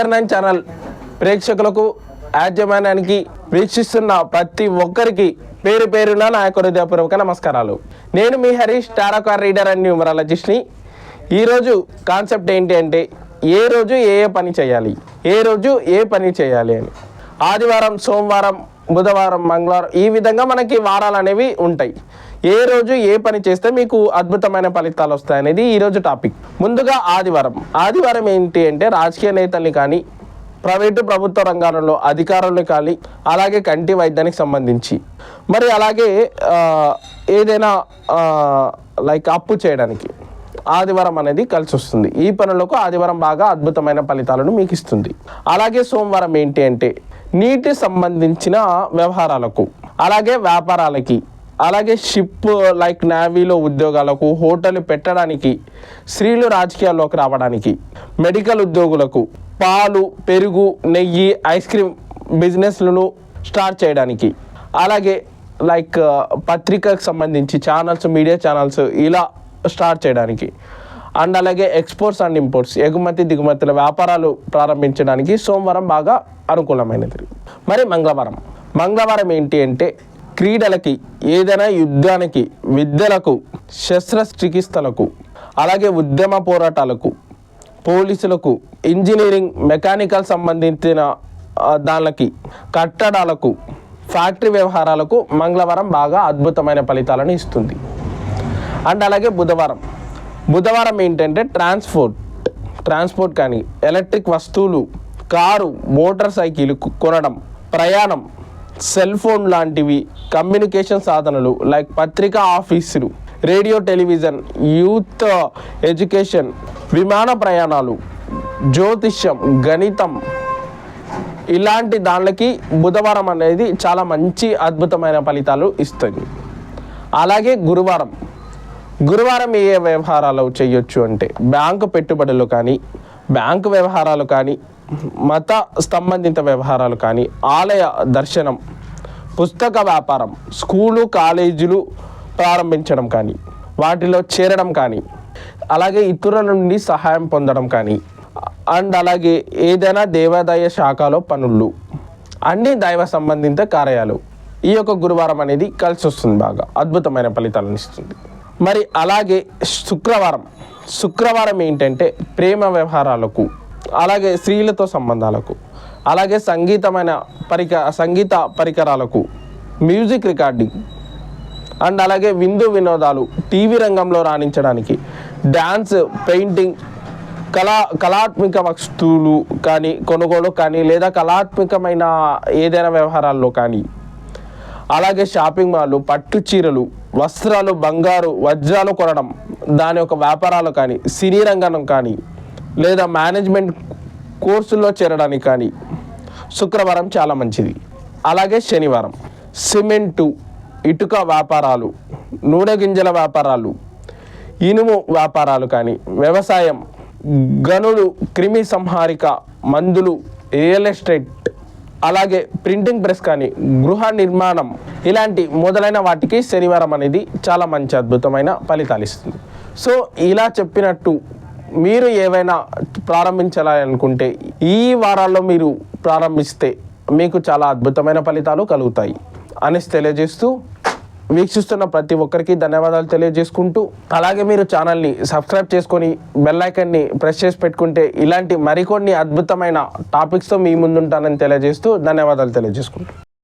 TR nine channel ప్రేక్షకులకు యాజమాన్యానికి వీక్షిస్తున్న ప్రతి ఒక్కరికి పేరు పేరున నా యొక్క హృదయపూర్వక నమస్కారాలు. నేను మీ హరీష్ టారాకార్ రీడర్ అండ్ న్యూమరాలజిస్ట్ని. ఈరోజు కాన్సెప్ట్ ఏంటి అంటే ఏ రోజు ఏ ఏ పని చేయాలి? ఏ రోజు ఏ పని చేయాలి అని. ఆదివారం సోమవారం బుధవారం మంగళవారం ఈ విధంగా మనకి వారాలు అనేవి ఉంటాయి. ఏ రోజు ఏ పని చేస్తే మీకు అద్భుతమైన ఫలితాలు వస్తాయనేది ఈరోజు టాపిక్. ముందుగా ఆదివారం. ఆదివారం ఏంటి అంటే రాజకీయ నేతల్ని కానీ ప్రైవేటు ప్రభుత్వ రంగాలలో అధికారులు కానీ అలాగే కంటి వైద్యానికి సంబంధించి. మరి అలాగే ఏదైనా లైక్ అప్పు చేయడానికి ఆదివారం అనేది కలిసి వస్తుంది ఈ పనులకు ఆదివారం బాగా అద్భుతమైన ఫలితాలను మీకు ఇస్తుంది. అలాగే సోమవారం ఏంటి అంటే నీటి సంబంధించిన వ్యవహారాలకు అలాగే వ్యాపారాలకి అలాగే షిప్ లైక్ నావీలో ఉద్యోగాలకు హోటల్ పెట్టడానికి స్త్రీలు రాజకీయాల్లోకి రావడానికి మెడికల్ ఉద్యోగులకు పాలు పెరుగు నెయ్యి ఐస్ క్రీమ్ బిజినెస్లను స్టార్ట్ చేయడానికి. అలాగే లైక్ పత్రికకు సంబంధించి ఛానల్స్ మీడియా ఛానల్స్ ఇలా స్టార్ట్ చేయడానికి. అండ్ అలాగే ఎక్స్పోర్ట్స్ అండ్ ఇంపోర్ట్స్ ఎగుమతి దిగుమతుల వ్యాపారాలు ప్రారంభించడానికి సోమవారం బాగా అనుకూలమైనది. మరి మంగళవారం మంగళవారం ఏంటి అంటే క్రీడలకి ఏదైనా యుద్ధానికి విద్యలకు శస్త్రచికిత్సలకు అలాగే ఉద్యమ పోరాటాలకు పోలీసులకు ఇంజనీరింగ్ మెకానికల్ సంబంధించిన దానికి కట్టడాలకు ఫ్యాక్టరీ వ్యవహారాలకు మంగళవారం బాగా అద్భుతమైన ఫలితాలను ఇస్తుంది. అండ్ అలాగే బుధవారం. బుధవారం ఏంటంటే ట్రాన్స్పోర్ట్ ట్రాన్స్పోర్ట్ కానీ ఎలక్ట్రిక్ వస్తువులు కారు మోటార్ సైకిల్ కొనడం ప్రయాణం సెల్ ఫోన్ లాంటివి కమ్యూనికేషన్ సాధనలు లైక్ పత్రికా ఆఫీసులు రేడియో టెలివిజన్ యూత్ ఎడ్యుకేషన్ విమాన ప్రయాణాలు జ్యోతిష్యం గణితం ఇలాంటి దానికి బుధవారం అనేది చాలా మంచి అద్భుతమైన ఫలితాలు ఇస్తుంది. అలాగే గురువారం. గురువారం ఏ వ్యవహారాలు చేయొచ్చు అంటే బ్యాంకు పెట్టుబడులు కానీ బ్యాంకు వ్యవహారాలు కానీ మత సంబంధిత వ్యవహారాలు కానీ ఆలయ దర్శనం పుస్తక వ్యాపారం స్కూలు కాలేజీలు ప్రారంభించడం కానీ వాటిలో చేరడం కానీ అలాగే ఇతరుల నుండి సహాయం పొందడం కానీ అండ్ అలాగే ఏదైనా దేవాదాయ శాఖలో పనులు అన్ని దైవ సంబంధిత కార్యాలు. ఈ యొక్క గురువారం అనేది కలిసి వస్తుంది బాగా అద్భుతమైన ఫలితాలను ఇస్తుంది. మరి అలాగే శుక్రవారం శుక్రవారం ఏంటంటే ప్రేమ వ్యవహారాలకు అలాగే స్త్రీలతో సంబంధాలకు అలాగే సంగీతమైన పరిక సంగీత పరికరాలకు మ్యూజిక్ రికార్డింగ్ అండ్ అలాగే విందు వినోదాలు టీవీ రంగంలో రాణించడానికి డ్యాన్స్ పెయింటింగ్ కళా కళాత్మక వస్తువులు కానీ కొనుగోలు కానీ లేదా కళాత్మకమైన ఏదైనా వ్యవహారాల్లో కానీ అలాగే షాపింగ్ మాల్ పట్టు చీరలు వస్త్రాలు బంగారు వజ్రాలు కొనడం దాని యొక్క వ్యాపారాలు కానీ సినీ రంగం కానీ లేదా మేనేజ్మెంట్ కోర్సుల్లో చేరడానికి కానీ శుక్రవారం చాలా మంచిది. అలాగే శనివారం సిమెంటు ఇటుక వ్యాపారాలు నూనె గింజల వ్యాపారాలు ఇనుము వ్యాపారాలు కానీ వ్యవసాయం గనులు క్రిమి సంహారిక మందులు రియల్ ఎస్టేట్ అలాగే ప్రింటింగ్ ప్రెస్ కానీ గృహ నిర్మాణం ఇలాంటి మొదలైన వాటికి శనివారం అనేది చాలా మంచి అద్భుతమైన ఫలితాలు ఇస్తుంది. సో ఇలా చెప్పినట్టు మీరు ఏవైనా ప్రారంభించాలనుకుంటే ఈ వారాల్లో మీరు ప్రారంభిస్తే మీకు చాలా అద్భుతమైన ఫలితాలు కలుగుతాయి. అనేసి తెలియజేస్తూ వీక్షిస్తున్న ప్రతి ఒక్కరికి ధన్యవాదాలు తెలియజేసుకుంటూ అలాగే మీరు ఛానల్ని సబ్స్క్రైబ్ చేసుకొని బెల్ ఐకన్ని ప్రెస్ చేసి పెట్టుకుంటే ఇలాంటి మరికొన్ని అద్భుతమైన టాపిక్స్తో మీ ముందుంటానని తెలియజేస్తూ ధన్యవాదాలు తెలియజేసుకుంటూ.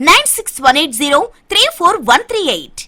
Nine six one eight zero three four one three eight